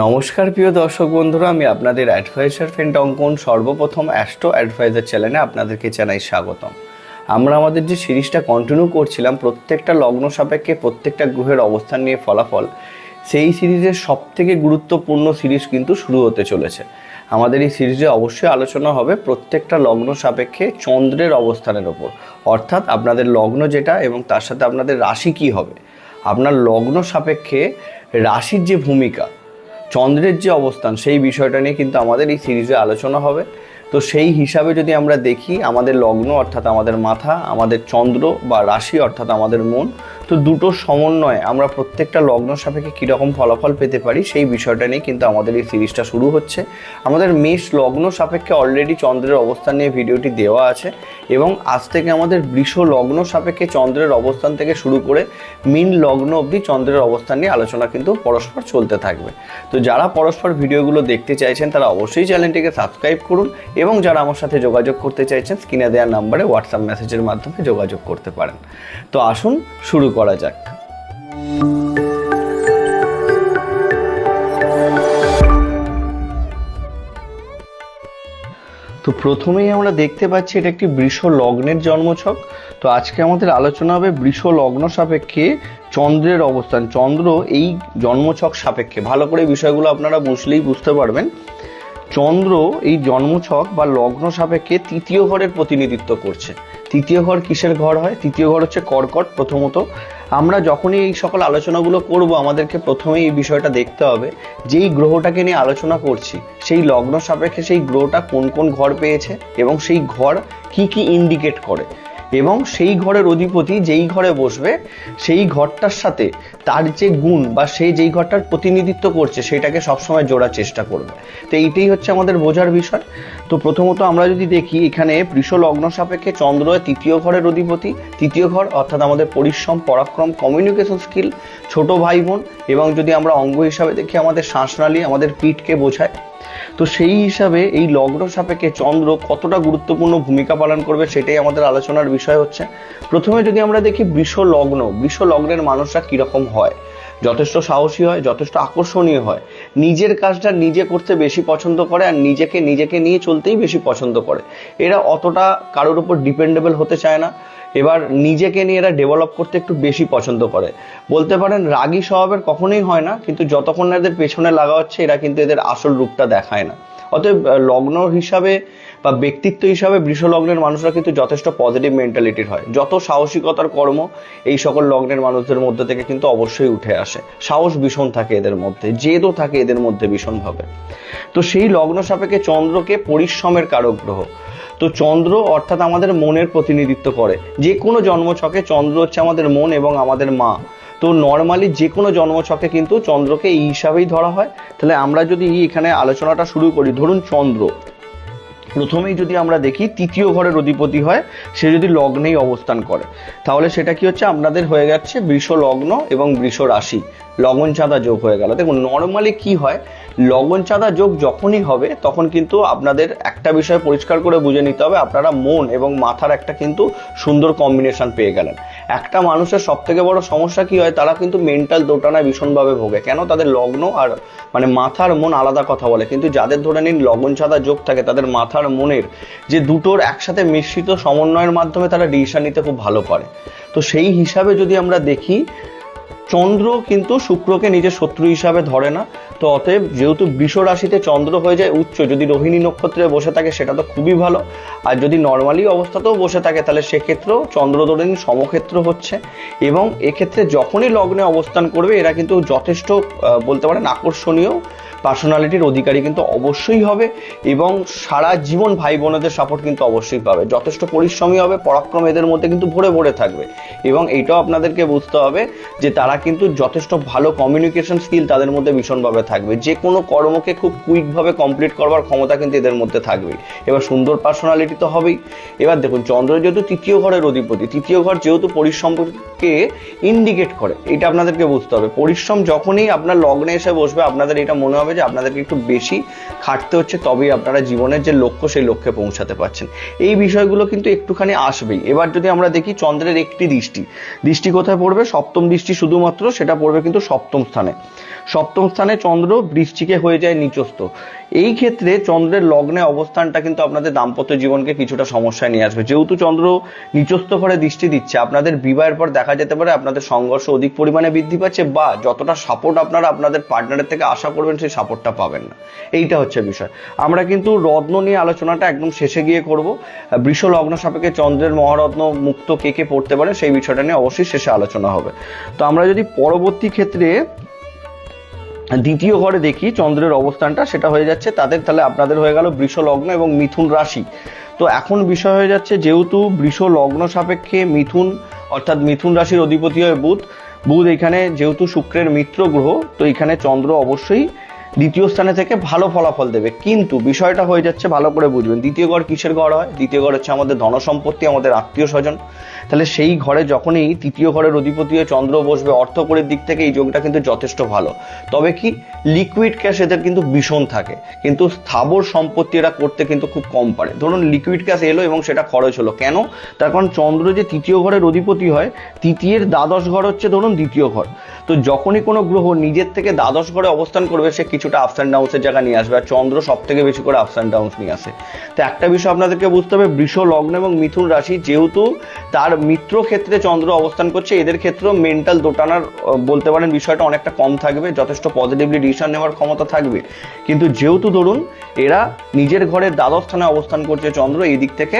নমস্কার প্রিয় দর্শক বন্ধুরা, আমি আপনাদের অ্যাডভাইজার ফ্রেন্ড অঙ্কন, সর্বপ্রথম অ্যাস্ট্রো অ্যাডভাইজার চ্যানেলে আপনাদেরকে জানাই স্বাগতম। আমরা আমাদের যে সিরিজটা কন্টিনিউ করছিলাম, প্রত্যেকটা লগ্ন সাপেক্ষে প্রত্যেকটা গ্রহের অবস্থান নিয়ে ফলাফল, সেই সিরিজের সবথেকে গুরুত্বপূর্ণ সিরিজ কিন্তু শুরু হতে চলেছে। আমাদের এই সিরিজে অবশ্যই আলোচনা হবে প্রত্যেকটা লগ্ন সাপেক্ষে চন্দ্রের অবস্থানের ওপর। অর্থাৎ আপনাদের লগ্ন যেটা এবং তার সাথে আপনাদের রাশি কী হবে। আপনার লগ্ন সাপেক্ষে রাশির যে ভূমিকা চন্দ্রের যে অবস্থান, সেই বিষয়টা নিয়ে কিন্তু আমাদের এই সিরিজে আলোচনা হবে। তো সেই হিসাবে যদি আমরা দেখি, আমাদের লগ্ন অর্থাৎ আমাদের মাথা, আমাদের চন্দ্র বা রাশি অর্থাৎ আমাদের মন তো দুটো সমন্বয়ে। আমরা প্রত্যেকটা লগ্ন সাপেক্ষে কীরকম ফলাফল পেতে পারি সেই বিষয়টা নিয়ে কিন্তু আমাদের এই সিরিজটা শুরু হচ্ছে। আমাদের মেষ লগ্ন সাপেক্ষে অলরেডি চন্দ্রের অবস্থান নিয়ে ভিডিওটি দেওয়া আছে এবং আজ থেকে আমাদের বৃষ লগ্ন সাপেক্ষে চন্দ্রের অবস্থান থেকে শুরু করে মিন লগ্ন অবধি চন্দ্রের অবস্থান নিয়ে আলোচনা কিন্তু পরস্পর চলতে থাকবে। তো যারা পরস্পর ভিডিওগুলো দেখতে চাইছেন, তারা অবশ্যই চ্যানেলটিকে সাবস্ক্রাইব করুন এবং যারা আমার সাথে যোগাযোগ করতে চাইছেন, স্ক্রিনে দেওয়ার নাম্বারে হোয়াটসঅ্যাপ মেসেজের মাধ্যমে যোগাযোগ করতে পারেন। তো আসুন শুরু করা যাক। তো প্রথমেই আমরা দেখতে পাচ্ছি এটা একটি বৃষ লগ্নের জন্মছক। তো আজকে আমাদের আলোচনা হবে বৃষ লগ্ন সাপেক্ষে চন্দ্রের অবস্থান। চন্দ্র এই জন্মছক সাপেক্ষে। ভালো করে বিষয়গুলো আপনারা বুঝলেই বুঝতে পারবেন। চন্দ্র এই জন্মছক বা লগ্ন সাপেক্ষে তৃতীয় ঘরের প্রতিনিধিত্ব করছে। তৃতীয় ঘর কিসের ঘর হয়? তৃতীয় ঘর হচ্ছে কর্কট প্রথমত। আমরা যখনই এই সকল আলোচনাগুলো করব, আমাদেরকে প্রথমে এই বিষয়টা দেখতে হবে, যেই গ্রহটাকে নিয়ে আলোচনা করছি, সেই লগ্ন সাপেক্ষে সেই গ্রহটা কোন কোন ঘর পেয়েছে এবং সেই ঘর কি কি ইন্ডিকেট করে। এবং সেই ঘরের অধিপতি যেই ঘরে বসবে, সেই ঘরটার সাথে তার যে গুণ বা সে যেই ঘরটার প্রতিনিধিত্ব করছে, সেটাকে সবসময় জোড়ার চেষ্টা করবে। তো এইটাই হচ্ছে আমাদের বোঝার বিষয়। তো প্রথমত আমরা যদি দেখি, এখানে বৃষ লগ্ন সাপেক্ষে চন্দ্র তৃতীয় ঘরের অধিপতি, তৃতীয় ঘর অর্থাৎ আমাদের পরিশ্রম, পরাক্রম কমিউনিকেশন স্কিল ছোট ভাই বোন এবং যদি আমরা অঙ্গ হিসাবে দেখি, আমাদের শ্বাসনালী, আমাদের পিঠকে বোঝায়। তো সেই হিসাবে এই লগ্ন সাপেক্ষে চন্দ্র কতটা গুরুত্বপূর্ণ ভূমিকা পালন করবে সেটাই আমাদের আলোচনার বিষয় হচ্ছে। প্রথমে যদি আমরা দেখি বৃষ লগ্ন, বৃষ লগ্নের মানুষরা কীরকম হয়? যথেষ্ট সাহসী হয়, যথেষ্ট আকর্ষণীয় হয়। নিজের কাজটা নিজে করতে বেশি পছন্দ করে আর নিজেকে নিজেকে নিয়ে চলতেই বেশি পছন্দ করে। এরা অতটা কারোর উপর ডিপেন্ডেবল হতে চায় না। এবার নিজেকে নিয়ে এরা ডেভেলপ করতে একটু বেশি পছন্দ করে। বলতে পারেন, রাগী স্বভাবের কখনোই হয় না, কিন্তু যতক্ষণ না এদের পেছনে লাগা হচ্ছে, এরা কিন্তু এদের আসল রূপটা দেখায় না। অতএব লগ্ন হিসাবে বা ব্যক্তিত্ব হিসাবে লগ্নের মানুষরা কিন্তু যথেষ্ট পজিটিভ মেন্টালিটির হয়। যত সাহসিকতার কর্ম এই সকল লগ্নের মানুষদের মধ্যে থেকে কিন্তু অবশ্যই উঠে আসে। সাহস ভীষণ থাকে এদের মধ্যে, জেদও থাকে এদের মধ্যে ভীষণভাবে। তো সেই লগ্ন সাপেক্ষে চন্দ্রকে পরিশ্রমের কারক গ্রহ। তো চন্দ্র অর্থাৎ আমাদের মনের প্রতিনিধিত্ব করে। যে কোনো জন্মছকে চন্দ্র হচ্ছে আমাদের মন এবং আমাদের মা। তো নর্মালি যে কোনো জন্মছকে কিন্তু চন্দ্রকে এই হিসাবেই ধরা হয়। তাহলে আমরা যদি এখানে আলোচনাটা শুরু করি, ধরুন চন্দ্র। প্রথমেই যদি আমরা দেখি, তৃতীয় ঘরের অধিপতি হয়, সে যদি লগ্নেই অবস্থান করে। তাহলে সেটা কি হচ্ছে? আপনাদের হয়ে যাচ্ছে বৃষ লগ্ন এবং বৃষ রাশি লগন চাঁদা যোগ হয়ে গেল। দেখুন নর্মালি কি হয়, লগন চাঁদা যোগ যখনই হবে, তখন কিন্তু আপনাদের একটা বিষয় পরিষ্কার করে বুঝে নিতে হবে, আপনারা মন এবং মাথার একটা কিন্তু সুন্দর কম্বিনেশন পেয়ে গেলেন। একটা মানুষের সব থেকে বড় সমস্যা কি হয়, তারা কিন্তু মেন্টাল দোটানায় ভীষণভাবে ভোগে। কেন? তাদের লগ্ন আর মানে মাথার মন আলাদা কথা বলে। কিন্তু যাদের ধরে নিন লগন চাঁদা যোগ থাকে, তাদের মাথার মনের যে দুটোর একসাথে মিশ্রিত সমন্বয়ের মাধ্যমে তারা ডিসিশন নিতে খুব ভালো পারে। তো সেই হিসাবে যদি আমরা দেখি চন্দ্র কিন্তু শুক্রকে নিজের শত্রু হিসাবে ধরে না, তো অতএব যেহেতু বৃষ রাশিতে চন্দ্র হয়ে যায় উচ্চ, যদি রোহিণী নক্ষত্রে বসে থাকে সেটা তো খুবই ভালো। আর যদি নর্মালি অবস্থাতেও বসে থাকে তাহলে সেক্ষেত্রেও চন্দ্র ধরে সমক্ষেত্র হচ্ছে। এবং এক্ষেত্রে যখনই লগ্নে অবস্থান করবে, এরা কিন্তু যথেষ্ট বলতে পারেন আকর্ষণীয় পার্সোনালিটির অধিকারী কিন্তু অবশ্যই হবে এবং সারা জীবন ভাই বোনেদের সাপোর্ট কিন্তু অবশ্যই পাবে। যথেষ্ট পরিশ্রমী হবে, পরাক্রম এদের মধ্যে কিন্তু ভরে ভরে থাকবে। এবং এইটাও আপনাদেরকে বুঝতে হবে যে তারা কিন্তু যথেষ্ট ভালো কমিউনিকেশন স্কিল তাদের মধ্যে ভীষণভাবে থাকবে। যে কোনো কর্মকে খুব কুইকভাবে কমপ্লিট করবার ক্ষমতা কিন্তু এদের মধ্যে থাকবেই। এবার সুন্দর পার্সোনালিটি তো হবেই। এবার দেখুন, চন্দ্র যেহেতু তৃতীয় ঘরের অধিপতি, তৃতীয় ঘর যেহেতু পরিশ্রমকে ইন্ডিকেট করে, এটা আপনাদেরকে বুঝতে হবে। পরিশ্রম যখনই আপনার লগ্নে এসে বসবে, আপনাদের এটা মনে হবে যে আপনাদেরকে একটু বেশি খাটতে হচ্ছে, তবেই আপনারা জীবনের যে লক্ষ্য সেই লক্ষ্যে পৌঁছাতে পারছেন। এই বিষয়গুলো কিন্তু একটুখানি আসবেই। এবার যদি আমরা দেখি, চন্দ্রের একটি দৃষ্টি। দৃষ্টি কোথায় পড়বে? সপ্তম দৃষ্টি শুধুমাত্র সেটা পড়বে কিন্তু সপ্তম স্থানে। সপ্তম স্থানে চন্দ্র বৃশ্চিকে হয়ে যায় নিচস্থ। এই ক্ষেত্রে চন্দ্রের লগ্নে অবস্থানটা কিন্তু আপনাদের দাম্পত্য জীবনকে কিছুটা সমস্যায় নিয়ে আসবে। যেহেতু চন্দ্র নিচস্থ ঘরে দৃষ্টি দিচ্ছে, আপনাদের বিবাহের পর দেখা যেতে পারে আপনাদের সংঘর্ষ অধিক পরিমাণে বৃদ্ধি পাচ্ছে বা যতটা সাপোর্ট আপনারা আপনাদের পার্টনারের থেকে আশা করবেন সেই সাপোর্টটা পাবেন না। এইটা হচ্ছে বিষয়। আমরা কিন্তু রত্ন নিয়ে আলোচনাটা একদম শেষে গিয়ে করব। বৃষ লগ্ন সাপেক্ষে চন্দ্রের মহারত্ন মুক্ত কে কে পড়তে পারে সেই বিষয়টা নিয়ে অবশ্যই শেষে আলোচনা হবে। তো আমরা যদি পরবর্তী ক্ষেত্রে দ্বিতীয় ঘরে দেখি চন্দ্রের অবস্থানটা, সেটা হয়ে যাচ্ছে তাদের তাহলে আপনাদের হয়ে গেল বৃষ লগ্ন এবং মিথুন রাশি। তো এখন বিষয় হয়ে যাচ্ছে যেহেতু বৃষ লগ্ন সাপেক্ষে মিথুন, অর্থাৎ মিথুন রাশির অধিপতি হয় বুধ। বুধ এখানে যেহেতু শুক্রের মিত্র গ্রহ, তো এখানে চন্দ্র অবশ্যই দ্বিতীয় স্থানে থেকে ভালো ফলাফল দেবে। কিন্তু বিষয়টা হয়ে যাচ্ছে ভালো করে বুঝবেন। দ্বিতীয় ঘর কিসের ঘর হয়? দ্বিতীয় ঘর হচ্ছে আমাদের ধন সম্পত্তি আমাদের আত্মীয় স্বজন। তাহলে সেই ঘরে যখনই তৃতীয় ঘরের অধিপতি চন্দ্র বসবে, অর্থকরের দিক থেকে এই যোগটা কিন্তু যথেষ্ট ভালো। তবে কি? লিকুইড ক্যাশ এদের কিন্তু ভীষণ থাকে। কিন্তু স্থাবর সম্পত্তি এরা করতে কিন্তু খুব কম পারে। ধরুন লিকুইড ক্যাশ এলো এবং সেটা খরচ হলো। কেন? তার কারণ চন্দ্র যে তৃতীয় ঘরের অধিপতি হয় তৃতীয়ের দ্বাদশ ঘর হচ্ছে ধরুন দ্বিতীয় ঘর। তো যখনই কোনো গ্রহ নিজের থেকে দ্বাদশ ঘরে অবস্থান করবে, সে কিছুটা আপস অ্যান্ড ডাউন্সের জায়গা নিয়ে আসবে, আর চন্দ্র সব থেকে বেশি করে আপস অ্যান্ড ডাউন্স নিয়ে আসে। তো একটা বিষয় আপনাদেরকে বুঝতে হবে, বৃষ, লগ্ন এবং মিথুন রাশি যেহেতু তার মিত্র ক্ষেত্রে চন্দ্র অবস্থান করছে, এদের ক্ষেত্রেও মেন্টাল দোটানার বলতে পারেন বিষয়টা অনেকটা কম থাকবে, যথেষ্ট পজিটিভলি ডিসিশন নেওয়ার ক্ষমতা থাকবে। কিন্তু যেহেতু ধরুন, এরা নিজের ঘরের দ্বাদশ স্থানে অবস্থান করছে চন্দ্র এই দিক থেকে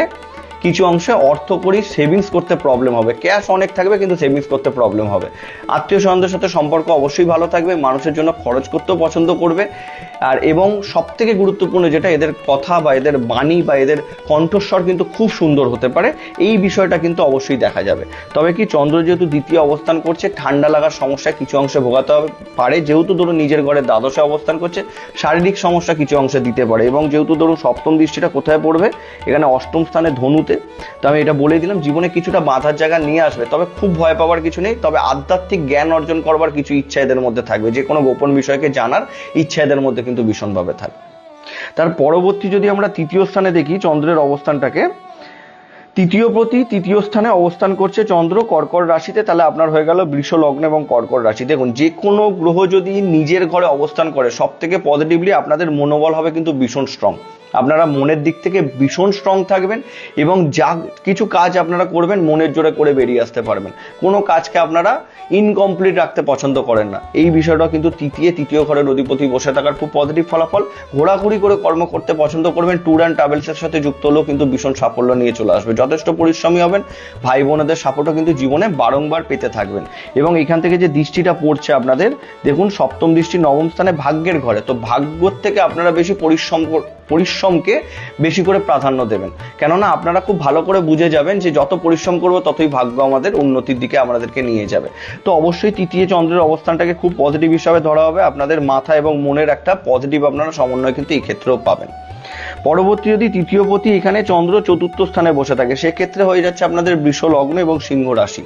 কিছু অংশে অর্থ করি সেভিংস করতে প্রবলেম হবে। ক্যাশ অনেক থাকবে, কিন্তু সেভিংস করতে প্রবলেম হবে। আত্মীয় স্বজনদের সাথে সম্পর্ক অবশ্যই ভালো থাকবে, মানুষের জন্য খরচ করতেও পছন্দ করবে। আর এবং সব থেকে গুরুত্বপূর্ণ যেটা, এদের কথা বা এদের বাণী বা এদের কণ্ঠস্বর কিন্তু খুব সুন্দর হতে পারে। এই বিষয়টা কিন্তু অবশ্যই দেখা যাবে। তবে কি, চন্দ্র যেহেতু দ্বিতীয় অবস্থান করছে, ঠান্ডা লাগার সমস্যায় কিছু অংশে ভোগাতে হবে। পারে যেহেতু ধরুন নিজের ঘরে দ্বাদশে অবস্থান করছে, শারীরিক সমস্যা কিছু অংশে দিতে পারে। এবং যেহেতু ধরুন সপ্তম দৃষ্টিটা কোথায় পড়বে, এখানে অষ্টম স্থানে ধনুতে তো আমি এটা বলে দিলাম, জীবনে কিছুটা বাধার জায়গা নিয়ে আসবে, তবে খুব ভয় পাওয়ার কিছু নেই। তবে আধ্যাত্মিক জ্ঞান অর্জন করবার কিছু ইচ্ছা এদের মধ্যে থাকবে, যে কোনো গোপন বিষয়কে জানার ইচ্ছা এদের মধ্যে কিন্তু ভীষণভাবে থাকবে। তার পরবর্তী যদি আমরা তৃতীয় স্থানে দেখি, চন্দ্রের অবস্থানটাকে, তৃতীয় প্রতি তৃতীয় স্থানে অবস্থান করছে চন্দ্র কর্কট রাশিতে, তাহলে আপনার হয়ে গেল বৃষ, লগ্ন এবং কর্কট রাশি। দেখুন, যে কোনো গ্রহ যদি নিজের ঘরে অবস্থান করে সব থেকে পজিটিভলি আপনাদের মনোবল হবে কিন্তু ভীষণ স্ট্রং আপনারা মনের দিক থেকে ভীষণ স্ট্রং থাকবেন এবং যা কিছু কাজ আপনারা করবেন মনের জোরে করে বেরিয়ে আসতে পারবেন। কোনো কাজকে আপনারা ইনকমপ্লিট রাখতে পছন্দ করেন না। এই বিষয়টা কিন্তু তৃতীয় তৃতীয় ঘরের অধিপতি বসে থাকার খুব পজিটিভ ফলাফল। ঘোরাঘুরি করে কর্ম করতে পছন্দ করবেন। ট্যুর অ্যান্ড ট্রাভেলসের সাথে যুক্ত হলেও কিন্তু ভীষণ সাফল্য নিয়ে চলে আসবে। যথেষ্ট পরিশ্রমী হবেন। ভাই বোনেদের সাপোর্টও কিন্তু জীবনে বারংবার পেতে থাকবেন। এবং এখান থেকে যে দৃষ্টিটা পড়ছে আপনাদের, দেখুন সপ্তম দৃষ্টি নবম স্থানে ভাগ্যের ঘরে। তো ভাগ্যর থেকে আপনারা বেশি পরিশ্রম কর- পরিশ্রমকে বেশি করে প্রাধান্য দেবেন। কেননা আপনারা খুব ভালো করে বুঝে যাবেন যে যত পরিশ্রম করব ততই ভাগ্য আমাদের উন্নতির দিকে আমাদেরকে নিয়ে যাবে। তো অবশ্যই তৃতীয় চন্দ্রের অবস্থানটাকে খুব পজিটিভ হিসাবে ধরা হবে। আপনাদের মাথা এবং মনের একটা পজিটিভ আপনারা সমন্বয় কিন্তু এই ক্ষেত্রেও পাবেন। পরবর্তী যদি তৃতীয় পতি এখানে চন্দ্র চতুর্থ স্থানে বসে থাকে, সেক্ষেত্রে হয়ে যাচ্ছে আপনাদের বৃষ লগ্ন এবং সিংহ রাশি।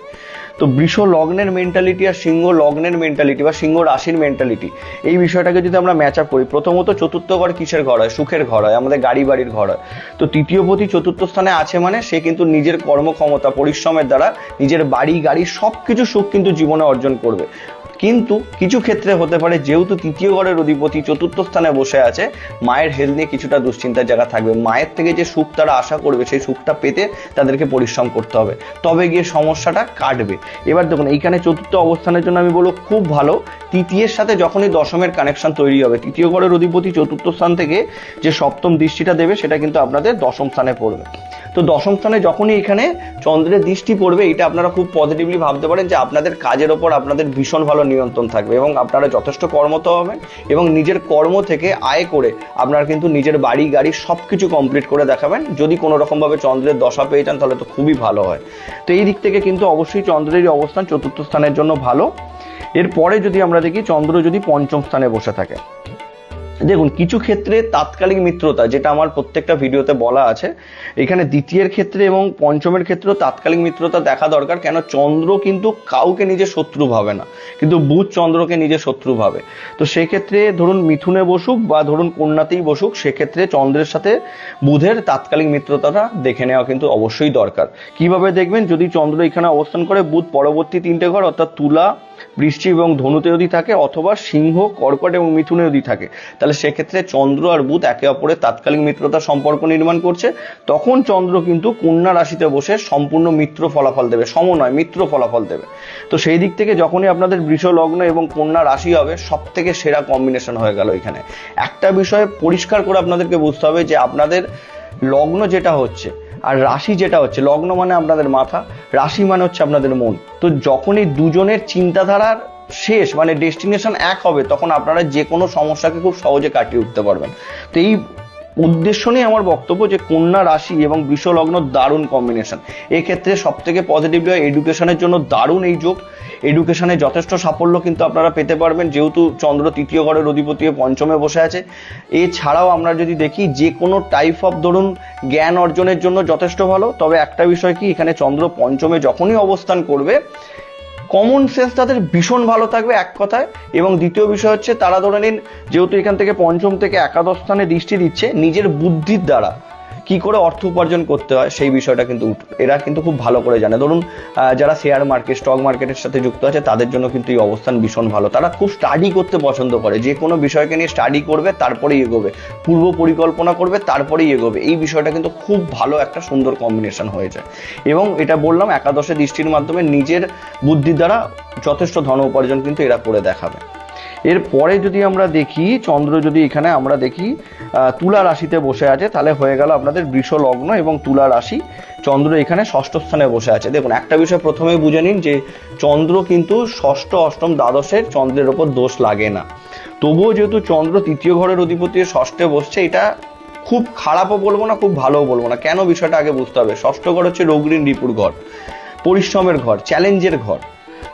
তো বৃষ লগ্নের মেন্টালিটি আর সিংহ লগ্নের মেন্টালিটি বা সিংহ রাশির মেন্টালিটি এই বিষয়টাকে যদি আমরা ম্যাচ আপ করি, প্রথমত চতুর্থ ঘর কিসের ঘর হয়? সুখের ঘর হয়, আমাদের গাড়ি বাড়ির ঘর হয়। তো তৃতীয় প্রতি চতুর্থ স্থানে আছে মানে সে কিন্তু নিজের কর্মক্ষমতা, পরিশ্রমের দ্বারা নিজের বাড়ি, গাড়ি সব কিছু সুখ কিন্তু জীবনে অর্জন করবে। কিন্তু কিছু ক্ষেত্রে হতে পারে, যেহেতু তৃতীয় ঘরের অধিপতি চতুর্থ স্থানে বসে আছে, মায়ের হেলথ নিয়ে কিছুটা দুশ্চিন্তার জায়গা থাকবে। মায়ের থেকে যে সুখ তারা আশা করবে, সেই সুখটা পেতে তাদেরকে পরিশ্রম করতে হবে। তবে গিয়ে সমস্যাটা কাটবে। এবার দেখুন, এইখানে চতুর্থ অবস্থানের জন্য আমি বলব খুব ভালো। তৃতীয়ের সাথে যখনই দশমের কানেকশন তৈরি হবে, তৃতীয় ঘরের অধিপতি চতুর্থ স্থান থেকে যে সপ্তম দৃষ্টিটা দেবে, সেটা কিন্তু আপনাদের দশম স্থানে পড়বে। তো দশম স্থানে যখনই এখানে চন্দ্রের দৃষ্টি পড়বে, এটা আপনারা খুব পজিটিভলি ভাবতে পারেন যে আপনাদের কাজের ওপর আপনাদের ভীষণ ভালো নিয়ন্ত্রণ থাকবে এবং আপনারা যথেষ্ট কর্মত হবেন এবং নিজের কর্ম থেকে আয় করে আপনারা কিন্তু নিজের বাড়ি, গাড়ি সব কিছু কমপ্লিট করে দেখাবেন। যদি কোনো রকমভাবে চন্দ্রের দশা পেয়ে যান, তাহলে তো খুবই ভালো হয়। তো এই দিক থেকে কিন্তু অবশ্যই চন্দ্রেরই অবস্থান চতুর্থ স্থানের জন্য ভালো। এরপরে যদি আমরা দেখি, চন্দ্র যদি পঞ্চম স্থানে বসে থাকে। দেখুন, কিছু ক্ষেত্রে তাৎকালিক মিত্রতা, যেটা আমার প্রত্যেকটা ভিডিওতে বলা আছে, এখানে দ্বিতীয়ের ক্ষেত্রে এবং পঞ্চমের ক্ষেত্রেও তাৎকালিক মিত্রতা দেখা দরকার, কেন চন্দ্র কিন্তু কাউকে নিজে শত্রু ভাবে না, কিন্তু বুধ চন্দ্রকে নিজে শত্রু ভাবে। তো সেক্ষেত্রে ধরুন মিথুনে বসুক বা ধরুন কন্যাতেই বসুক, সেক্ষেত্রে চন্দ্রের সাথে বুধের তাৎকালিক মিত্রতাটা দেখে নেওয়া কিন্তু অবশ্যই দরকার। কীভাবে দেখবেন? যদি চন্দ্র এখানে অবস্থান করে, বুধ পরবর্তী তিনটে ঘর, অর্থাৎ তুলা বৃষ্টি এবং ধনুতে যদি থাকে অথবা সিংহ, কর্কট এবং মিথুনে যদি থাকে, তাহলে সেক্ষেত্রে চন্দ্র আর বুধ একে অপরের তাৎকালিক মিত্রতার সম্পর্ক নির্মাণ করছে। তখন চন্দ্র কিন্তু কন্যা রাশিতে বসে সম্পূর্ণ মিত্র ফলাফল দেবে সম নয় মিত্র ফলাফল দেবে। তো সেই দিক থেকে যখনই আপনাদের বৃষ লগ্ন এবং কন্যা রাশি হবে সব থেকে সেরা কম্বিনেশন হয়ে গেল এখানে। একটা বিষয়ে পরিষ্কার করে আপনাদেরকে বুঝতে হবে যে আপনাদের লগ্ন যেটা হচ্ছে আর রাশি যেটা হচ্ছে, লগ্ন মানে আপনাদের মাথা, রাশি মানে হচ্ছে আপনাদের মন। তো যখন এই দুজনের চিন্তাধারার শেষ মানে ডেস্টিনেশন এক হবে, তখন আপনারা যে কোনো সমস্যাকে খুব সহজে কাটিয়ে উঠতে পারবেন। তো এই উদ্দেশ্য নিয়ে আমার বক্তব্য যে কন্যা রাশি এবং বিশ্বলগ্ন দারুণ কম্বিনেশন এক্ষেত্রে সব থেকে পজিটিভলি হয় এডুকেশনের জন্য দারুণ এই যোগ। এডুকেশনে যথেষ্ট সাফল্য কিন্তু আপনারা পেতে পারবেন, যেহেতু চন্দ্র তৃতীয় ঘরের অধিপতি পঞ্চমে বসে আছে। এছাড়াও আমরা যদি দেখি, যে কোনো টাইপ অফ ধরুন জ্ঞান অর্জনের জন্য যথেষ্ট ভালো, তবে একটা বিষয় কি, এখানে চন্দ্র পঞ্চমে যখনই অবস্থান করবে কমন সেন্স তাদের ভীষণ ভালো থাকবে এক কথায়। এবং দ্বিতীয় বিষয় হচ্ছে, তারা ধরে নিন, যেহেতু এখান থেকে পঞ্চম থেকে একাদশ স্থানে দৃষ্টি দিচ্ছে, নিজের বুদ্ধির দ্বারা। কি করে অর্থ উপার্জন করতে হয় সেই বিষয়টা কিন্তু এরা কিন্তু খুব ভালো করে জানে। ধরুন যারা শেয়ার মার্কেট স্টক মার্কেটের সাথে যুক্ত আছে, তাদের জন্য কিন্তু এই অবস্থান ভীষণ ভালো। তারা খুব স্টাডি করতে পছন্দ করে। যে কোনো বিষয়কে নিয়ে স্টাডি করবে, তারপরেই এগোবে। পূর্ব পরিকল্পনা করবে, তারপরেই এগোবে। এই বিষয়টা কিন্তু খুব ভালো একটা সুন্দর কম্বিনেশন হয়ে যায়। এবং এটা বললাম, একাদশে দৃষ্টির মাধ্যমে নিজের বুদ্ধির দ্বারা যথেষ্ট ধন উপার্জন কিন্তু এরা করে দেখাবে। এরপরে যদি আমরা দেখি, চন্দ্র যদি এখানে আমরা দেখি তুলা রাশিতে বসে আছে, তাহলে হয়ে গেল আপনাদের বৃষ লগ্ন এবং তুলা রাশি। চন্দ্র এখানে ষষ্ঠ স্থানে বসে আছে। দেখুন, একটা বিষয় প্রথমে বুঝে নিন যে চন্দ্র কিন্তু ষষ্ঠ, অষ্টম দ্বাদশের চন্দ্রের ওপর দোষ লাগে না। তবুও যেহেতু চন্দ্র তৃতীয় ঘরের অধিপতি ষষ্ঠে বসছে, এটা খুব খারাপও বলব না, খুব ভালোও বলব না। কেন বিষয়টা আগে বুঝতে হবে? ষষ্ঠ ঘর হচ্ছে রোগঋণ রিপুর ঘর, পরিশ্রমের ঘর, চ্যালেঞ্জের ঘর।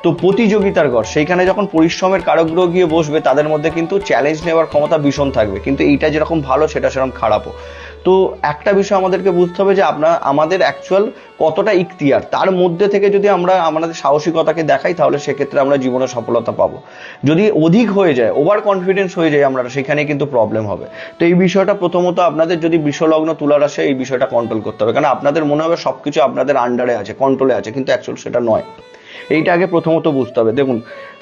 তো প্রতিযোগিতার ঘর সেইখানে যখন পরিশ্রমের কারকগ্রহ গিয়ে বসবে, তাদের মধ্যে কিন্তু চ্যালেঞ্জ নেওয়ার ক্ষমতা ভীষণ থাকবে। কিন্তু এইটা যেরকম ভালো, সেটা সেরকম খারাপও। তো একটা বিষয় আমাদেরকে বুঝতে হবে যে, আপনার, আমাদের অ্যাকচুয়াল কতটা ইখতিয়ার। তার মধ্যে থেকে যদি আমরা আমাদের সাহসিকতাকে দেখাই, তাহলে সেক্ষেত্রে আমরা জীবনে সফলতা পাবো। যদি অধিক হয়ে যায় ওভার কনফিডেন্স হয়ে যায় আমরা, সেখানে কিন্তু প্রবলেম হবে। তো এই বিষয়টা প্রথমত আপনাদের যদি বিশ্বলগ্ন তুলার আসে, এই বিষয়টা কন্ট্রোল করতে হবে। কারণ আপনাদের মনে হবে সবকিছু আপনাদের আন্ডারে আছে কন্ট্রোলে আছে, কিন্তু অ্যাকচুয়াল সেটা নয়। এইটা আগে প্রথমত বুঝতে হবে। দেখুন,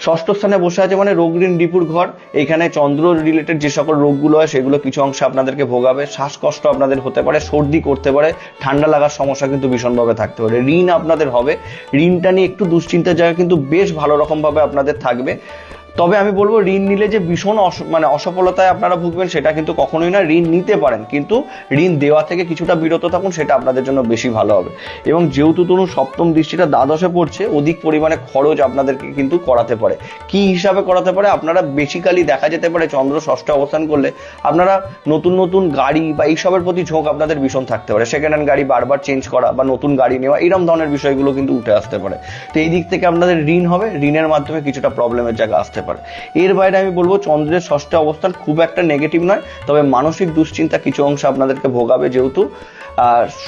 ষষ্ঠ স্থানে বসে আছে মানে রোগঋণ রিপুর ঘর। এইখানে চন্দ্র রিলেটেড যে সকল রোগগুলো হয়, সেগুলো কিছু অংশে আপনাদেরকে ভোগাবে। শ্বাসকষ্ট আপনাদের হতে পারে, সর্দি করতে পারে, ঠান্ডা লাগার সমস্যা কিন্তু ভীষণভাবে থাকতে পারে। ঋণ আপনাদের হবে। ঋণটা নিয়ে একটু দুশ্চিন্তার জায়গা কিন্তু বেশ ভালো রকমভাবে আপনাদের থাকবে। তবে আমি বলব, ঋণ নিলে যে ভীষণ মানে অসফলতায় আপনারা ভুগবেন সেটা কিন্তু কখনোই না ঋণ নিতে পারেন, কিন্তু ঋণ দেওয়া থেকে কিছুটা বিরত থাকুন, সেটা আপনাদের জন্য বেশি ভালো হবে। এবং যেহেতু ধরুন সপ্তম দৃষ্টিটা দ্বাদশে পড়ছে, অধিক পরিমাণে খরচ আপনাদেরকে কিন্তু করাতে পারে। কি হিসাবে করাতে পারে? আপনারা বেসিক্যালি দেখা যেতে পারে, চন্দ্র ষষ্ঠে অবস্থান করলে আপনারা নতুন নতুন গাড়ি বা এইসবের প্রতি ঝোঁক আপনাদের ভীষণ থাকতে পারে। সেকেন্ড হ্যান্ড গাড়ি বারবার চেঞ্জ করা বা নতুন গাড়ি নেওয়া এইরকম ধরনের বিষয়গুলো কিন্তু উঠে আসতে পারে। তো এই দিক থেকে আপনাদের ঋণ হবে। ঋণের মাধ্যমে কিছুটা প্রবলেমের জায়গা আসতে পারে। এর বাইরে আমি বলব, চন্দ্রের ষষ্ঠে অবস্থান খুব একটা নেগেটিভ নয়, তবে মানসিক দুশ্চিন্তা কিছু অংশ আপনাদেরকে ভোগাবে যেহেতু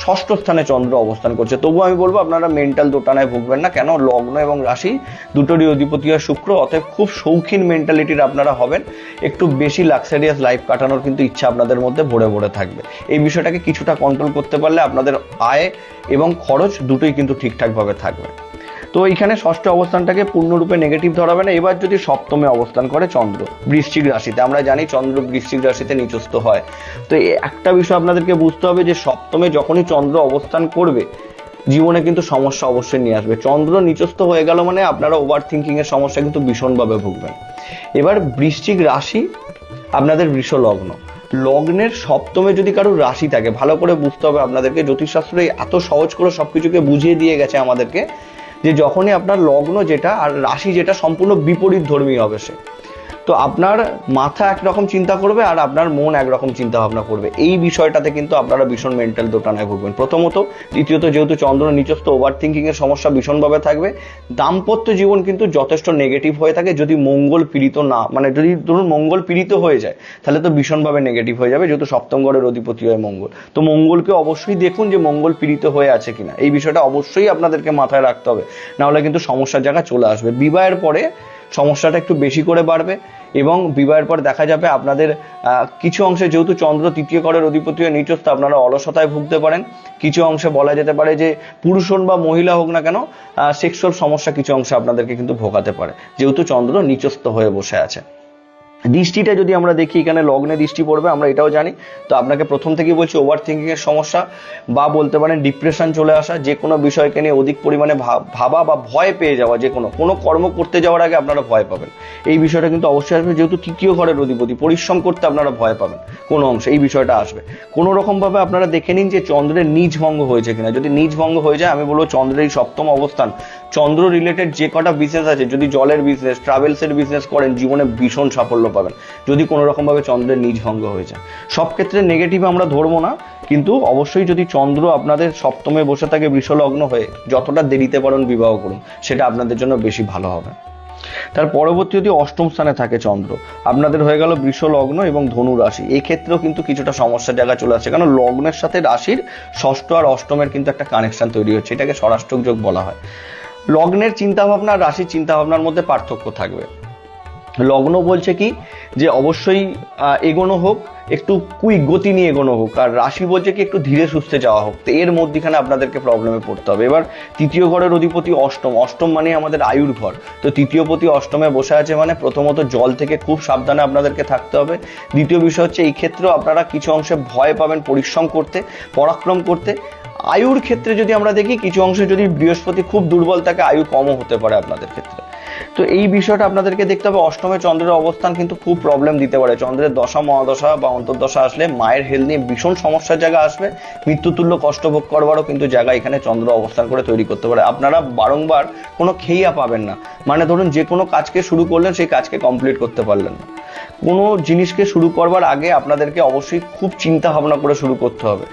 ষষ্ঠ স্থানে চন্দ্র অবস্থান করছে। তবু আমি বলব, আপনারা মেন্টাল দোটানায় ভুগবেন না, কেন? লগ্ন এবং রাশি দুটোরই অধিপতি হয় শুক্র, অতএব খুব শৌখিন মেন্টালিটির আপনারা হবেন। একটু বেশি লাক্সারিয়াস লাইফ কাটানোর কিন্তু ইচ্ছা আপনাদের মধ্যে ভরে ভরে থাকবে। এই বিষয়টাকে কিছুটা কন্ট্রোল করতে পারলে আপনাদের আয় এবং খরচ দুটোই কিন্তু ঠিকঠাকভাবে থাকবে। তো এইখানে ষষ্ঠ অবস্থানটাকে পূর্ণরূপে নেগেটিভ ধরাবে না। এবার যদি সপ্তমে অবস্থান করে চন্দ্র, বৃশ্চিক রাশিতে। আমরা জানি চন্দ্র বৃশ্চিক রাশিতে নিচস্থ হয়। তো একটা বিষয় আপনাদেরকে বুঝতে হবে যে সপ্তমে যখনই চন্দ্র অবস্থান করবে, জীবনে কিন্তু সমস্যা অবশ্যই নিয়ে আসবে। চন্দ্র নিচস্থ হয়ে গেল মানে আপনারা ওভার থিঙ্কিং এর সমস্যা কিন্তু ভীষণভাবে ভুগবেন। এবার বৃশ্চিক রাশি আপনাদের বৃষ লগ্ন লগ্নের সপ্তমে যদি কারোর রাশি থাকে, ভালো করে বুঝতে হবে আপনাদেরকে। জ্যোতিষশাস্ত্র এত সহজ করে সবকিছুকে বুঝিয়ে দিয়ে গেছে আমাদেরকে। যে যখনই আপনার লগ্ন যেটা আর রাশি যেটা সম্পূর্ণ বিপরীত ধর্মী হবে সে। তো আপনার মাথা একরকম চিন্তা করবে আর আপনার মন একরকম চিন্তা ভাবনা করবে। এই বিষয়টাতে কিন্তু আপনারা ভীষণ মেন্টাল দোটানায় ভুগবেন। প্রথমত, দ্বিতীয়ত, যেহেতু চন্দ্র নিচস্থ ওভার থিঙ্কিং এর সমস্যা ভীষণভাবে থাকবে, দাম্পত্য জীবন কিন্তু যথেষ্ট নেগেটিভ হয়ে থাকে যদি মঙ্গল পীড়িত না মানে যদি ধরুন মঙ্গল পীড়িত হয়ে যায়, তাহলে তো ভীষণভাবে নেগেটিভ হয়ে যাবে, যেহেতু সপ্তম অধিপতি হয় মঙ্গল। তো মঙ্গলকে অবশ্যই দেখুন যে মঙ্গল পীড়িত হয়ে আছে কিনা। এই বিষয়টা অবশ্যই আপনাদেরকে মাথায় রাখতে হবে, নাহলে কিন্তু সমস্যার জায়গা চলে আসবে। বিবাহের পরে সমস্যাটা একটু বেশি করে বাড়বে এবং বিবাহের পর দেখা যাবে আপনাদের কিছু অংশে যেহেতু চন্দ্র তৃতীয় করের অধিপতি নিচস্থ আপনারা অলসতায় ভুগতে পারেন। কিছু অংশে বলা যেতে পারে যে পুরুষ হন বা মহিলা হোক না কেন সেক্সুয়াল সমস্যা কিছু অংশে আপনাদেরকে কিন্তু ভোগাতে পারে। যেহেতু চন্দ্র নিচস্থ হয়ে বসে আছে। দৃষ্টিটা যদি আমরা দেখি, এখানে লগ্নে দৃষ্টি পড়বে, আমরা এটাও জানি। তো আপনাকে প্রথম থেকেই বলছি ওভার থিঙ্কিং এর সমস্যা বা বলতে পারেন ডিপ্রেশন চলে আসা, যে কোনো বিষয়কে নিয়ে অধিক পরিমাণে ভাবা বা ভয় পেয়ে যাওয়া, যে কোনো কোনো কর্ম করতে যাওয়ার আগে আপনারা ভয় পাবেন। এই বিষয়টা কিন্তু অবশ্যই আসবে, যেহেতু তৃতীয় ঘরের অধিপতি, পরিশ্রম করতে আপনারা ভয় পাবেন, কোনো অংশে, এই বিষয়টা আসবে। কোনো রকমভাবে আপনারা দেখে নিন যে চন্দ্রের নিজ ভঙ্গ হয়েছে কিনা। যদি নিজ ভঙ্গ হয়ে যায়, আমি বলব চন্দ্রের এই সপ্তম অবস্থান চন্দ্র রিলেটেড যে কটা বিজনেস আছে, যদি জলের বিজনেস ট্রাভেলসের বিজনেস করেন, জীবনে ভীষণ সাফল্য পাবেন। যদি কোনো রকমভাবে চন্দ্রের নিজ ভঙ্গ হয়ে যায়। সব ক্ষেত্রে নেগেটিভ আমরা ধরবো না, কিন্তু অবশ্যই যদি চন্দ্র আপনাদের সপ্তমে বসে থাকে বৃষলগ্ন হয়ে, যতটা দেরিতে পারেন বিবাহ করুন, সেটা আপনাদের জন্য বেশি ভালো হবে। তার পরবর্তী যদি অষ্টম স্থানে থাকে চন্দ্র, আপনাদের হয়ে গেল বৃষ লগ্ন এবং ধনু রাশি। এই ক্ষেত্রেও কিন্তু কিছুটা সমস্যার জায়গা চলে আসছে, কারণ লগ্নের সাথে রাশির ষষ্ঠ আর অষ্টমের কিন্তু একটা কানেকশন তৈরি হচ্ছে, এটাকে ষষ্ঠক যোগ বলা হয়। লগ্নের চিন্তাভাবনা রাশির চিন্তাভাবনার মধ্যে পার্থক্য থাকবে। লগ্ন বলছে কি? যে অবশ্যই এগোনো হোক, একটু কুইক গতি নিয়ে এগোনো হোক, আর রাশি বলছে কি, একটু ধীরে সুস্থে যাওয়া হোক। তো এর মধ্যখানে আপনাদেরকে প্রবলেমে পড়তে হবে। এবার তৃতীয় ঘরের অধিপতি অষ্টম। অষ্টম মানে আমাদের আয়ুর ঘর। তো তৃতীয় পতি অষ্টমে বসে আছে মানে প্রথমত জল থেকে খুব সাবধানে আপনাদেরকে থাকতে হবে। দ্বিতীয় বিষয় হচ্ছে, এই ক্ষেত্রেও আপনারা কিছু অংশে ভয় পাবেন পরিশ্রম করতে, পরাক্রম করতে। আয়ুর ক্ষেত্রে যদি আমরা দেখি, কিছু অংশে যদি বৃহস্পতি খুব দুর্বল থাকে, আয়ু কমও হতে পারে আপনাদের ক্ষেত্রে। তো এই বিষয়টা আপনাদেরকে দেখতে হবে। অষ্টমে চন্দ্রের অবস্থান কিন্তু খুব প্রবলেম দিতে পারে। চন্দ্রের দশা, মহাদশা বা অন্তর্দশা আসলে মায়ের হেলথ নিয়ে ভীষণ সমস্যার জায়গা আসবে। মৃত্যুতুল্য কষ্ট ভোগ করবারও কিন্তু জায়গা এখানে চন্দ্র অবস্থান করে তৈরি করতে পারে। আপনারা বারংবার কোনো খেইয়া পাবেন না। মানে ধরুন, যে কোনো কাজকে শুরু করলেন, সেই কাজকে কমপ্লিট করতে পারলেন না। কোনো জিনিসকে শুরু করবার আগে আপনাদেরকে অবশ্যই খুব চিন্তা ভাবনা করে শুরু করতে হবে।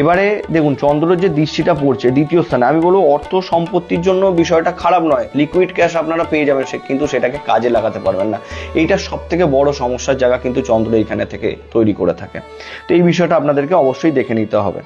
এবারে দেখুন, চন্দ্রের যে দৃষ্টিটা পড়ছে দ্বিতীয় স্থানে, আমি বলব অর্থ সম্পত্তির জন্য বিষয়টা খারাপ নয়। লিকুইড ক্যাশ আপনারা পেয়ে যাবেন, সে কিন্তু সেটাকে কাজে লাগাতে পারবেন না। এইটা সব থেকে বড় সমস্যার জায়গা কিন্তু চন্দ্র এইখানে থেকে তৈরি করে থাকে। তো এই বিষয়টা আপনাদেরকে অবশ্যই দেখে নিতে হবে।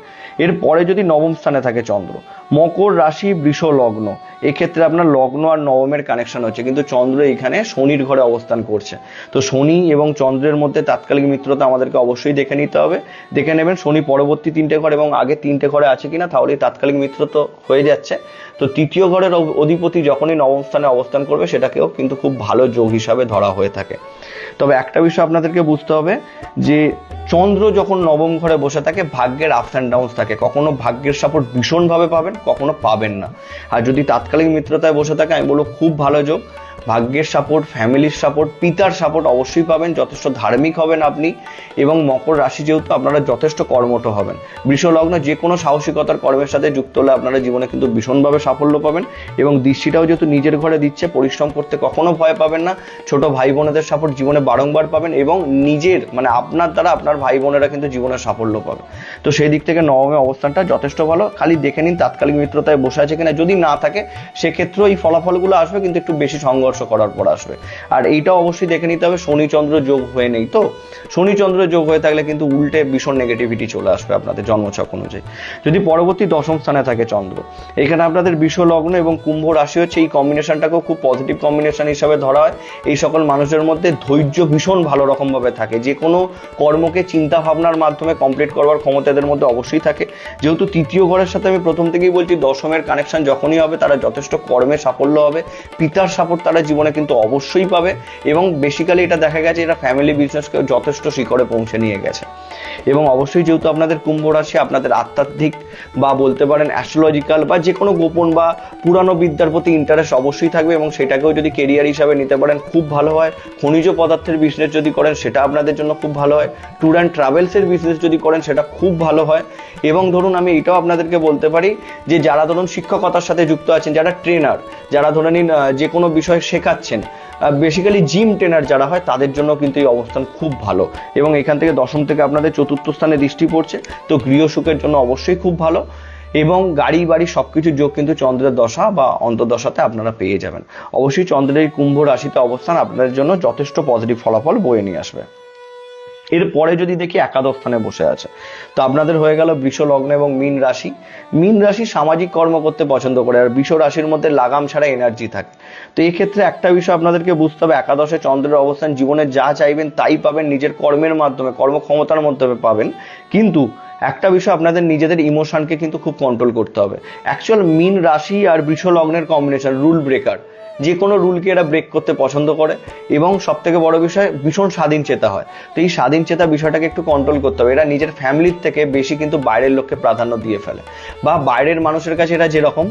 এরপরে যদি নবম স্থানে থাকে চন্দ্র, মকর রাশি বৃষ লগ্ন, এক্ষেত্রে আপনার লগ্ন আর নবমের কানেকশন হচ্ছে, কিন্তু চন্দ্র এখানে শনির ঘরে অবস্থান করছে। তো শনি এবং চন্দ্রের মধ্যে তাৎকালিক মিত্রতা আমাদেরকে অবশ্যই দেখে নিতে হবে। দেখে নেবেন শনি পরবর্তী তিনটে ঘর এবং আগে তিনটে ঘরে আছে কিনা তাহলে তাৎকালিক মিত্র তো হয়ে যাচ্ছে। তো তৃতীয় ঘরের অধিপতি যখনই নবম স্থানে অবস্থান করবে, সেটাকেও কিন্তু খুব ভালো যোগ হিসাবে ধরা হয়ে থাকে। তবে একটা বিষয় আপনাদেরকে বুঝতে হবে, যে চন্দ্র যখন নবম ঘরে বসে থাকে, ভাগ্যের আপস অ্যান্ড ডাউনস থাকে। কখনো ভাগ্যের সাপোর্ট ভীষণভাবে পাবেন, কখনো পাবেন না। আর যদি তাৎকালিক মিত্রতায় বসে থাকে, আমি বলব খুব ভালো যোগ। ভাগ্যের সাপোর্ট ফ্যামিলির সাপোর্ট পিতার সাপোর্ট অবশ্যই পাবেন, যথেষ্ট ধার্মিক হবেন আপনি এবং মকর রাশি যেহেতু আপনারা যথেষ্ট কর্মঠ হবেন। বৃষ লগ্ন যে কোনো সাহসিকতার কর্মের সাথে যুক্ত হলে আপনারা জীবনে কিন্তু ভীষণভাবে সাফল্য পাবেন এবং দৃষ্টিটাও যেহেতু নিজের ঘরে দিচ্ছে, পরিশ্রম করতে কখনো ভয় পাবেন না। ছোট ভাই বোনেদের সাপোর্ট জীবনে বারংবার পাবেন এবং নিজের মানে আপনার দ্বারা আপনার ভাই বোনেরা কিন্তু জীবনে সাফল্য পাবে। তো সেই দিক থেকে নবমে অবস্থানটা যথেষ্ট ভালো। খালি দেখে নিন, তাৎকালিক মিত্রতায় বসে আছে কিনা যদি না থাকে, সেক্ষেত্রেও এই ফলাফলগুলো আসবে কিন্তু একটু বেশি সংঘর্ষ করার পর আসবে। আর এইটাও অবশ্যই দেখে নিতে হবে শনি চন্দ্র যোগ হয়ে নেই তো? শনি চন্দ্র যোগ হয়ে থাকলে কিন্তু উল্টে ভীষণ নেগেটিভিটি চলে আসবে আপনাদের জন্মছক অনুযায়ী। যদি পরবর্তী দশম স্থানে থাকে চন্দ্র, এখানে আপনাদের লগ্ন এবং কুম্ভ রাশি হচ্ছে, এই কম্বিনেশনটাকেও খুব পজিটিভ কম্বিনেশন হিসাবে ধরা হয়। এই সকল মানুষের মধ্যে ধৈর্য ভীষণ ভালো রকমভাবে থাকে। যে কোনো কর্মকে চিন্তা ভাবনার মাধ্যমে কমপ্লিট করবার ক্ষমতা এদের মধ্যে অবশ্যই থাকে। যেহেতু তৃতীয় ঘরের সাথে আমি প্রথম থেকেই বলছি, দশমের কানেকশন যখনই হবে, তারা যথেষ্ট কর্মে সাফল্য হবে, পিতার সাপোর্ট তারা জীবনে কিন্তু অবশ্যই পাবে এবং বেসিক্যালি এটা দেখা গেছে এরা ফ্যামিলি বিজনেসকে যথেষ্ট শিখরে পৌঁছে নিয়ে গেছে। এবং অবশ্যই যেহেতু আপনাদের কুম্ভ রাশি আপনাদের আধ্যাত্মিক বা বলতে পারেন অ্যাস্ট্রোলজিক্যাল বা যে কোনো গোপন বা পুরানো বিদ্যার প্রতি ইন্টারেস্ট অবশ্যই থাকবে এবং সেটাকেও যদি কেরিয়ার হিসাবে নিতে পারেন খুব ভালো হয়। খনিজ পদার্থের বিজনেস যদি করেন সেটা আপনাদের জন্য খুব ভালো হয়। ট্যুর অ্যান্ড ট্রাভেলসের বিজনেস যদি করেন সেটা খুব ভালো হয়। এবং ধরুন আমি এটাও আপনাদেরকে বলতে পারি যে যারা ধরুন শিক্ষকতার সাথে যুক্ত আছেন, যারা ট্রেনার যারা ধরে নিন যে কোনো বিষয় শেখাচ্ছেন। বেসিক্যালি জিম ট্রেনার যারা হয়, তাদের জন্য কিন্তু এই অবস্থান খুব ভালো। এবং এখান থেকে দশম থেকে আপনাদের চতুর্থ স্থানে দৃষ্টি পড়ছে। তো গৃহ সুখের জন্য অবশ্যই খুব ভালো। এবং গাড়ি, বাড়ি সব কিছুর যোগ কিন্তু চন্দ্রের দশা বা অন্তর্দশাতে আপনারা পেয়ে যাবেন। অবশ্যই চন্দ্রের কুম্ভ রাশিতে অবস্থান আপনাদের জন্য যথেষ্ট পজিটিভ ফলাফল বয়ে নিয়ে আসবে। এরপরে যদি দেখি একাদশ স্থানে বসে আছে। তো আপনাদের হয়ে গেল বৃষ, লগ্ন এবং মীন রাশি। মীন রাশি সামাজিক কর্ম করতে পছন্দ করে আর বৃষ রাশির মধ্যে লাগাম ছাড়া এনার্জি থাকে। তো এই ক্ষেত্রে একটা বিষয় আপনাদেরকে বুঝতে হবে, একাদশে চন্দ্রের অবস্থান জীবনে যা চাইবেন তাই পাবেন, নিজের কর্মের মাধ্যমে, কর্মক্ষমতার মাধ্যমে পাবেন। কিন্তু একটা বিষয় আপনাদের নিজেদের ইমোশনকে কিন্তু খুব কন্ট্রোল করতে হবে। অ্যাকচুয়াল মিন রাশি আর বৃষ লগ্নের কম্বিনেশন রুল ব্রেকার যে কোনো রুলকে এরা ব্রেক করতে পছন্দ করে এবং সব থেকে বড় বিষয় ভীষণ স্বাধীন চেতা হয়। তো এই স্বাধীন চেতা বিষয়টাকে একটু কন্ট্রোল করতে হবে। এরা নিজের ফ্যামিলির থেকে বেশি কিন্তু বাইরের লোককে প্রাধান্য দিয়ে ফেলে। বা বাইরের মানুষের কাছে এরা যেরকম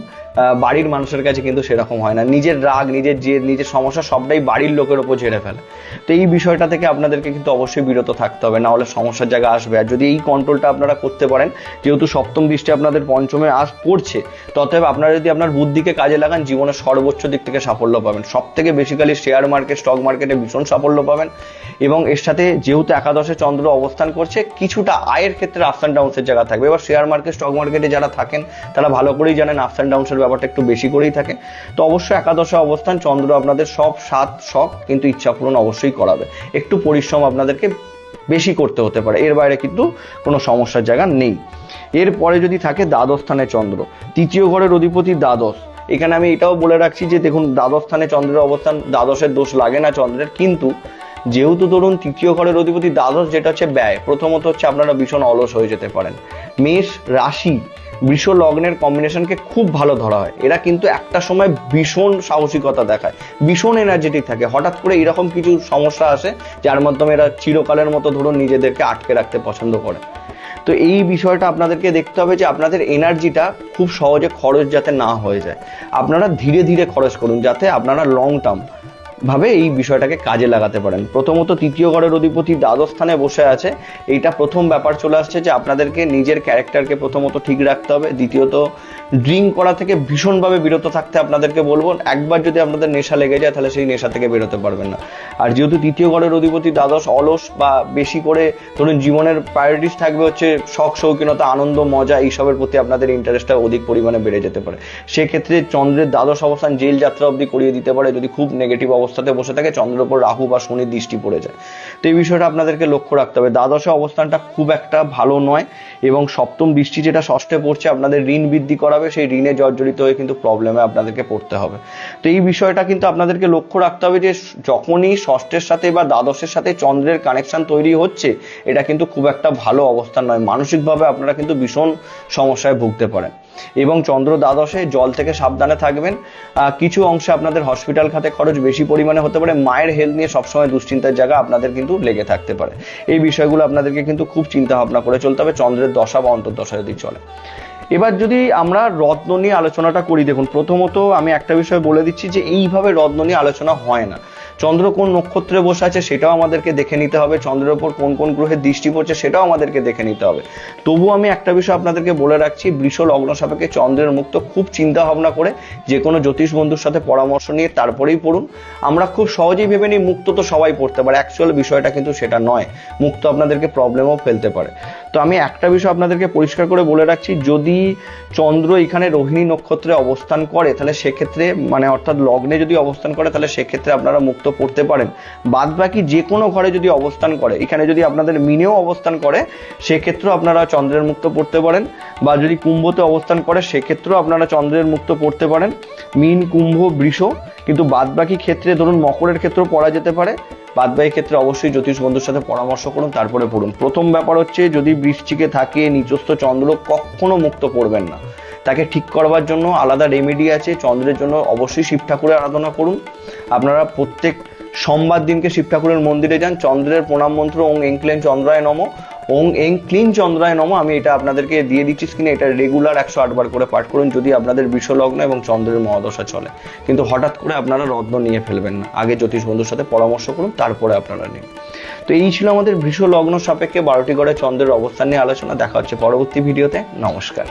বাড়ির মানুষের কাছে কিন্তু সেরকম হয় না। নিজের রাগ, নিজের যে নিজের সমস্যা সবটাই বাড়ির লোকের ওপর ঝেড়ে ফেলে। তো এই বিষয়টা থেকে আপনাদেরকে কিন্তু অবশ্যই বিরত থাকতে হবে, না হলে সমস্যার জায়গা আসবে। আর যদি এই কন্ট্রোলটা আপনারা করতে পারেন, যেহেতু সপ্তম দৃষ্টি আপনাদের পঞ্চমে আস পড়ছে, ততএব আপনারা যদি আপনার বুদ্ধিকে কাজে লাগান, জীবনের সর্বোচ্চ দিক থেকে সাফল্য পাবেন। সব থেকে বেসিক্যালি শেয়ার মার্কেট স্টক মার্কেটে ভীষণ সাফল্য পাবেন। এবং এর সাথে যেহেতু একাদশে চন্দ্র অবস্থান করছে, কিছুটা আয়ের ক্ষেত্রে আপস অ্যান্ড ডাউন্সের জায়গা থাকবে। এবার শেয়ার মার্কেট স্টক মার্কেটে যারা থাকেন, তারা ভালো করেই জানেন আপস অ্যান্ড ডাউন্সের ব্যাপারটা একটু বেশি করেই থাকে। তো অবশ্যই একাদশে অবস্থান চন্দ্র আপনাদের সব সাত শখ কিন্তু ইচ্ছা পূরণ অবশ্যই করাবে। একটু পরিশ্রম আপনাদেরকে বেশি করতে হতে পারে। এর বাইরে কিন্তু কোনো সমস্যার জায়গা নেই। এরপরে যদি থাকে দ্বাদশ স্থানে চন্দ্র। তৃতীয় ঘরের অধিপতি দ্বাদশ। এখানে আমি এটাও বলে রাখছি যে দেখুন, দ্বাদশ স্থানে চন্দ্রের অবস্থান, দ্বাদশের দোষ লাগে না চন্দ্রের। কিন্তু যেহেতু ধরুন তৃতীয় ঘরের অধিপতি দ্বাদশ, যেটা হচ্ছে ব্যয়, প্রথমত হচ্ছে আপনারা ভীষণ অলস হয়ে যেতে পারেন। মেষ রাশি বৃষ লগ্নের কম্বিনেশনকে খুব ভালো ধরা হয়। এরা কিন্তু একটা সময় ভীষণ সাহসিকতা দেখায়, ভীষণ এনার্জেটিক থাকে। হঠাৎ করে এরকম কিছু সমস্যা আসে, যার মাধ্যমে এরা চিরকালের মতো ধরুন নিজেদেরকে আটকে রাখতে পছন্দ করে। তো এই বিষয়টা আপনাদেরকে দেখতে হবে যে আপনাদের এনার্জিটা খুব সহজে খরচ যাতে না হয়ে যায়। আপনারা ধীরে ধীরে খরচ করুন, যাতে আপনারা লং টার্ম ভাবে এই বিষয়টাকে কাজে লাগাতে পারেন। প্রথমত তৃতীয় ঘরের অধিপতি দ্বাদশ স্থানে বসে আছে। এইটা প্রথম ব্যাপার চলে আসছে যে আপনাদেরকে নিজের ক্যারেক্টারকে প্রথমত ঠিক রাখতে হবে। দ্বিতীয়ত, ড্রিঙ্ক করা থেকে ভীষণভাবে বিরত থাকতে আপনাদেরকে বলব। একবার যদি আপনাদের নেশা লেগে যায়, তাহলে সেই নেশা থেকে বেরোতে পারবেন না। আর যেহেতু তৃতীয় ঘরের অধিপতি দ্বাদশ, অলস বা বেশি করে ধরুন জীবনের প্রায়োরিটিস থাকবে হচ্ছে শখ, শৌখিনতা, আনন্দ, মজা, এইসবের প্রতি আপনাদের ইন্টারেস্টটা অধিক পরিমাণে বেড়ে যেতে পারে। সেক্ষেত্রে চন্দ্রের দ্বাদশ অবস্থান জেল যাত্রা অবধি করিয়ে দিতে পারে। যদি খুব নেগেটিভ অবস্থাতে বসে থাকে, চন্দ্রের উপর রাহু বা শনির দৃষ্টি পড়ে যায়। তো এই বিষয়টা আপনাদেরকে লক্ষ্য রাখতে হবে। দ্বাদশে অবস্থানটা খুব একটা ভালো নয় এবং সপ্তম দৃষ্টি যেটা ষষ্ঠে পড়ছে, আপনাদের ঋণ বৃদ্ধি করাবে, সেই ঋণে জর্জরিত হয়ে কিন্তু প্রবলেমে আপনাদেরকে পড়তে হবে। তো এই বিষয়টা কিন্তু আপনাদেরকে লক্ষ্য রাখতে হবে যে, যখনই ষষ্ঠের সাথে বা দ্বাদশের সাথে চন্দ্রের কানেকশন তৈরি হচ্ছে, এটা কিন্তু খুব একটা ভালো অবস্থান নয়। মানসিকভাবে আপনারা কিন্তু ভীষণ সমস্যায় ভুগতে পারেন। এবং চন্দ্র দ্বাদশে জল থেকে সাবধানে থাকবেন। কিছু অংশে আপনাদের হসপিটাল খাতে খরচ বেশি পরিমাণে হতে পারে। মায়ের হেলথ নিয়ে সবসময় দুশ্চিন্তার জায়গা আপনাদের কিন্তু লেগে থাকতে পারে। এই বিষয়গুলো আপনাদেরকে কিন্তু খুব চিন্তা ভাবনা করে চলতে হবে। চন্দ্রের দশা বা অন্তর্দশা যদি চলে। এবার যদি আমরা রত্ন নিয়ে আলোচনাটা করি, দেখুন, প্রথমত আমি একটা বিষয় বলে দিচ্ছি যে এইভাবে রত্ন নিয়ে আলোচনা হয় না। চন্দ্র কোন নক্ষত্রে বসে আছে সেটাও আমাদেরকে দেখে নিতে হবে, চন্দ্রের ওপর কোন কোন গ্রহের দৃষ্টি পড়ছে সেটাও আমাদেরকে দেখে নিতে হবে। তবু আমি একটা বিষয় আপনাদেরকে বলে রাখছি, বৃষ লগ্ন সাপেক্ষে চন্দ্রের মুক্ত খুব চিন্তা ভাবনা করে যে কোনো জ্যোতিষ বন্ধুর সাথে পরামর্শ নিয়ে তারপরেই পড়ুন। আমরা খুব সহজেই ভেবে নিই মুক্ত তো সবাই পড়তে পারে অ্যাকচুয়াল বিষয়টা কিন্তু সেটা নয়। মুক্ত আপনাদেরকে প্রবলেমও ফেলতে পারে। তো আমি একটা বিষয় আপনাদেরকে পরিষ্কার করে বলে রাখছি, যদি চন্দ্র এখানে রোহিণী নক্ষত্রে অবস্থান করে, তাহলে সেক্ষেত্রে মানে অর্থাৎ লগ্নে যদি অবস্থান করে, তাহলে সেক্ষেত্রে আপনারা মুক্ত পড়তে পারেন। বাদ বাকি যে কোনো ঘরে যদি অবস্থান করে, এখানে যদি আপনাদের মিনেও অবস্থান করে, সেক্ষেত্রেও আপনারা চন্দ্রের মুক্ত পড়তে পারেন। বা যদি কুম্ভতে অবস্থান করে, সেক্ষেত্রেও আপনারা চন্দ্রের মুক্ত পড়তে পারেন। মিন, কুম্ভ, বৃষ, কিন্তু বাদ বাকি ক্ষেত্রে ধরুন মকরের ক্ষেত্রেও পড়া যেতে পারে। বাদবাকি ক্ষেত্রে অবশ্যই জ্যোতিষ বন্ধুর সাথে পরামর্শ করুন, তারপরে পড়ুন। প্রথম ব্যাপার হচ্ছে যদি বৃষ্টিকে থাকে, নিজস্ব চন্দ্র কখনো মুক্ত পড়বেন না। তাকে ঠিক করবার জন্য আলাদা রেমেডি আছে, চন্দ্রের জন্য অবশ্যই শিব ঠাকুরের আরাধনা করুন। আপনারা প্রত্যেক সোমবার দিনকে শিব ঠাকুরের মন্দিরে যান, চন্দ্রের প্রণাম মন্ত্র ওং এংক্লেন চন্দ্রায় নম। ওং এং, ক্লিন চন্দ্রায় নম। আমি এটা আপনাদেরকে দিয়ে দিচ্ছি স্ক্রিনে এটা রেগুলার একশো আটবার করে পাঠ করুন, যদি আপনাদের বিশ্বলগ্ন এবং চন্দ্রের মহাদশা চলে। কিন্তু হঠাৎ করে আপনারা রত্ন নিয়ে ফেলবেন না। আগে জ্যোতিষ বন্ধুর সাথে পরামর্শ করুন, তারপরে আপনারা নিন। তো এই ছিল আমাদের লগ্ন সাপেক্ষে বারোটি গড়ে চন্দ্রের অবস্থান নিয়ে আলোচনা। দেখা হচ্ছে পরবর্তী ভিডিওতে। নমস্কার।